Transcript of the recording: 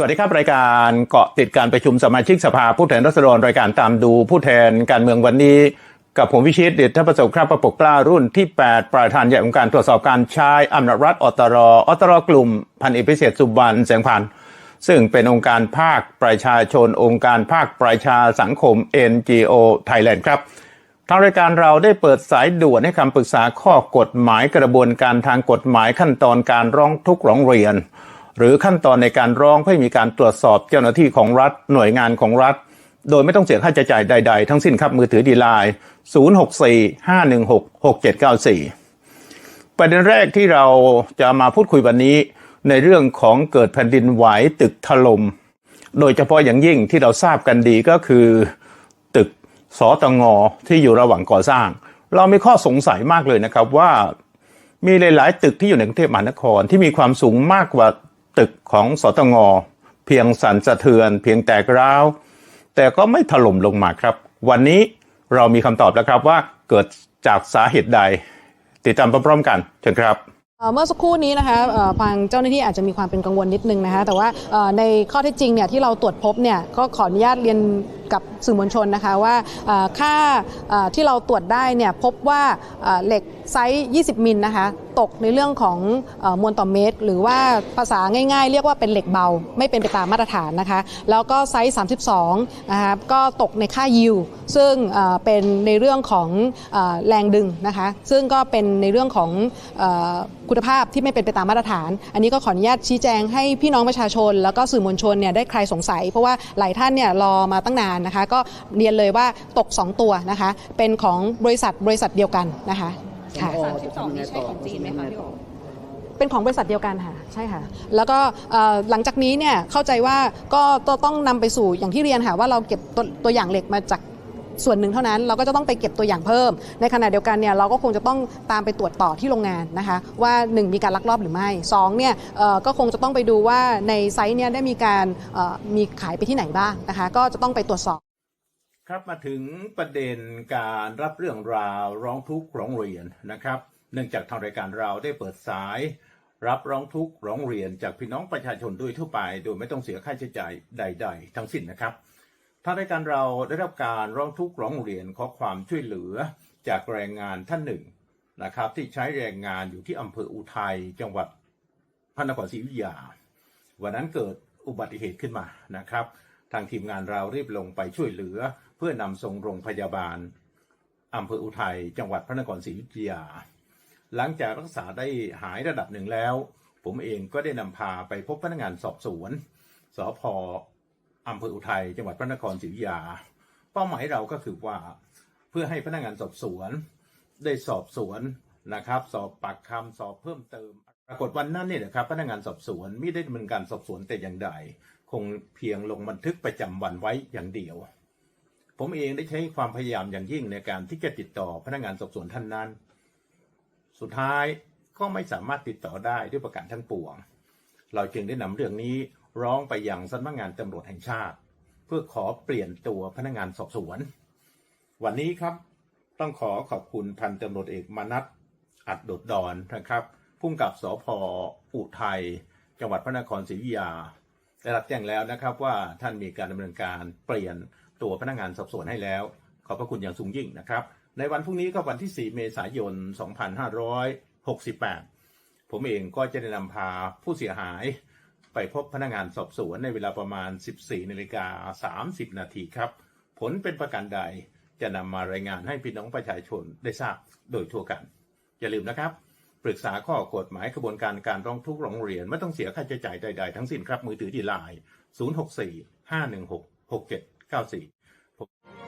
สวัสดีครับรายการเกาะติดการประชุมสมาชิกสภาผู้แทนราษฎรรายการตามดูผู้แทนการเมืองวันนี้ กับผมวิชิตเดชทประสบครับประปกกล้ารุ่นที่ 8 ประธานใหญ่องค์การตรวจสอบการใช้อำนาจรัฐอตรอตรกลุ่มพันเอกพิเศษสุบรรณแสงพันธ์ซึ่งเป็นองค์การภาคประชาชน องค์การภาคประชาสังคม NGO Thailand ครับทางรายการเราได้เปิดสายด่วนให้คำปรึกษาข้อกฎหมายกระบวนการทางกฎหมายขั้นตอนการร้องทุกข์ร้องเรียน หรือขั้นตอนในการร้องเพื่อมีการตรวจสอบเจ้าหน้าที่ของรัฐ หน่วยงานของรัฐ โดยไม่ต้องเสียค่าใช้จ่ายใด ๆ ทั้งสิ้นครับมือถือดีไลน์0645166794 ประเด็นแรกที่เราจะมาพูดคุยวันนี้ในเรื่องของเกิดแผ่นดินไหวตึกถลม่มโดยเฉพาะอย่างยิ่งที่เราทราบกันดีก็คือ ตึกสตงที่อยู่ระหว่างก่อสร้าง เรามีข้อสงสัยมากเลยนะครับว่ามีหลาย ๆ ตึกที่อยู่ในกรุงเทพมหานครที่มีความสูงมากกว่า ตึกของสตงเพียงสั่นสะเทือน เพียงแตกร้าว แต่ก็ไม่ถล่มลงมาครับ วันนี้เรามีคำตอบแล้วครับว่าเกิดจากสาเหตุใด ติดตามพร้อมๆกันเชิญครับเมื่อสักครู่นี้นะคะทางเจ้าหน้าที่อาจจะมีความเป็นกังวลนิดนึงนะคะแต่ว่าในข้อเท็จจริงเนี่ยที่เราตรวจพบเนี่ยก็ขออนุญาตเรียน กับสื่อมวลชนนะคะว่าค่าที่เราตรวจได้เนี่ยพบว่าเหล็กไซส์ 20 มิลนะคะตกในเรื่องของอมวลต่อเมตร หรือว่าภาษาง่ายๆ เรียกว่าเป็นเหล็กเบา ไม่เป็นไปตามมาตรฐานนะคะ แล้วก็ไซส์ 32 นะคะก็ตกในค่ายิวซึ่งเป็นในเรื่องของอแรงดึงนะคะ ซึ่งก็เป็นในเรื่องของอคุณภาพที่ไม่เป็นไปตามมาตรฐาน อันนี้ก็ขออนุญาตชี้แจงให้พี่น้องประชาชน แล้วก็สื่อมวลชนเนี่ยได้ใครสงสัย เพราะว่าหลายท่านเนี่ยรอมาตั้งนานนะคะ ก็เรียนเลยว่าตก 2 ตัวนะคะ เป็นของบริษัทบริษัทเดียวกันนะคะค่ะ32นี่ใช่ของจีนไหมคะพี่โอเป็นของบริษัทเดียวกันค่ะใช่ค่ะ แล้วก็เอ่อหลังจากนี้เนี่ยเข้าใจว่าก็ต้องนำไปสู่อย่างที่เรียนค่ะว่าเราเก็บตัวตัวอย่างเหล็กมาจาก ส่วนหนึ่งเท่านั้นเราก็จะต้องไปเก็บตัวอย่างเพิ่ม ในขณะเดียวกันเนี่ยเราก็คงจะต้องตามไปตรวจต่อที่โรงงานนะคะว่า 1 มีการลักลอบหรือไม่2เนี่ยก็คงจะต้องไปดูว่าในไซต์เนี่ยได้มีการมีขายไปที่ไหนบ้างนะคะก็จะต้องไปตรวจสอบครับมาถึงประเด็นการรับเรื่องราวร้องทุกข์ร้องเรียนนะครับเนื่องจากทางรายการเราได้เปิดสาย รับร้องทุกข์ร้องเรียนจากพี่น้องประชาชนโดยทั่วไป โดยไม่ต้องเสียค่าใช้จ่ายใด ๆ ทั้งสิ้นนะครับ ทางรายการเราได้รับการร้องทุกข์ร้องเรียนขอความช่วยเหลือจากแรงงานท่านหนึ่งนะครับที่ใช้แรงงานอยู่ที่อำเภออุทัยจังหวัดพระนครศรีอยุธยา วันนั้นเกิดอุบัติเหตุขึ้นมานะครับ ทางทีมงานเรารีบลงไปช่วยเหลือ เพื่อนำส่งโรงพยาบาลอำเภออุทัยจังหวัดพระนครศรีอยุธยา หลังจากรักษาได้หายระดับหนึ่งแล้ว ผมเองก็ได้นำพาไปพบพนักงานสอบสวนสพ อำเภออุทัยจังหวัดพระนครศรีอยุธยา เป้าหมายเราก็คือว่าเพื่อให้พนักงานสอบสวน ได้สอบสวนนะครับ สอบปากคำสอบเพิ่มเติม ปรากฏวันนั้นเนี่ยนะครับพนักงานสอบสวนไม่ได้ดำเนินการสอบสวนแต่อย่างใด คงเพียงลงบันทึกประจำวันไว้อย่างเดียว ผมเองได้ใช้ความพยายามอย่างยิ่งในการที่จะติดต่อพนักงานสอบสวนท่านนั้น สุดท้ายก็ไม่สามารถติดต่อได้ด้วยประการทั้งปวง เราจึงได้นำเรื่องนี้ ร้องไปยังสำนักงานตำรวจแห่งชาติ เพื่อขอเปลี่ยนตัวพนักงานสอบสวน วันนี้ครับต้องขอขอบคุณพันตำรวจเอกมนัทอัดดดดอนนะครับพุ่มกับสพอุทัยจังหวัดพระนครศรีอยุธยาได้รับแจ้งแล้วนะครับว่าท่านมีการดำเนินการเปลี่ยนตัวพนักงานสอบสวนให้แล้ว ขอบพระคุณอย่างสูงยิ่งนะครับ ในวันพรุ่งนี้ก็วันที่ 4 เมษายน 2568 ผมเองก็จะได้นำพาผู้เสียหาย ไปพบพนักงานสอบสวนในเวลาประมาณ 14นาฬิกา30 นาทีครับ ผลเป็นประการใดจะนำมารายงานให้พี่น้องประชาชนได้ทราบโดยทั่วกัน อย่าลืมนะครับ ปรึกษาข้อกฎหมายกระบวนการการร้องทุกข์ร้องเรียน ไม่ต้องเสียค่าใช้จ่ายใดๆทั้งสิ้นครับมือถือที่ไลน์064 516 6794